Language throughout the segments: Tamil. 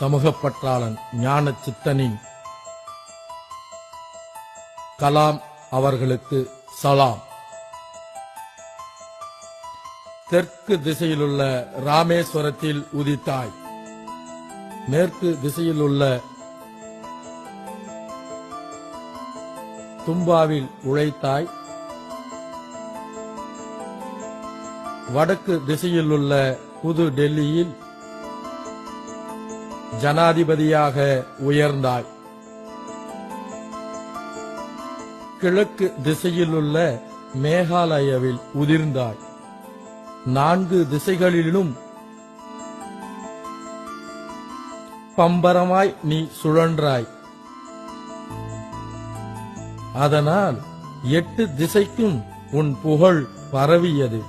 சமூகப்பற்றாளன் ஞான சித்தனின் கலாம் அவர்களுக்கு சலாம். தெற்கு திசையிலுள்ள ராமேஸ்வரத்தில் உதித்தாய். மேற்கு திசையிலுள்ள தும்பாவில் உழைத்தாய். வடக்கு திசையிலுள்ள புது டெல்லியில் ஜனாதிபதியாக உயர்ந்தாய். கிழக்கு திசையிலுள்ள மேகாலயாவில் உதிர்ந்தாய். நான்கு திசைகளிலும் பம்பரமாய் நீ சுழன்றாய். அதனால் எட்டு திசைக்கும் உன் புகழ் பரவியது.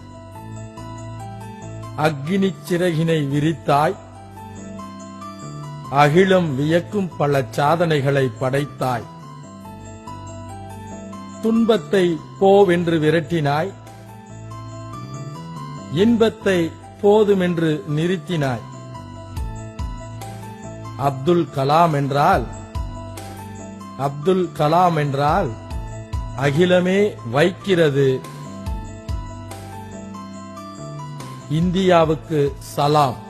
அக்னி சிறகினை விரித்தாய். அகிலம் வியக்கும் பல சாதனைகளை படைத்தாய். துன்பத்தை போவென்று விரட்டினாய். இன்பத்தை போதுமென்று நிறுத்தினாய். அப்துல் கலாம் என்றால் அப்துல் கலாம் என்றால் அகிலமே வைக்கிறது. இந்தியாவுக்கு சலாம்.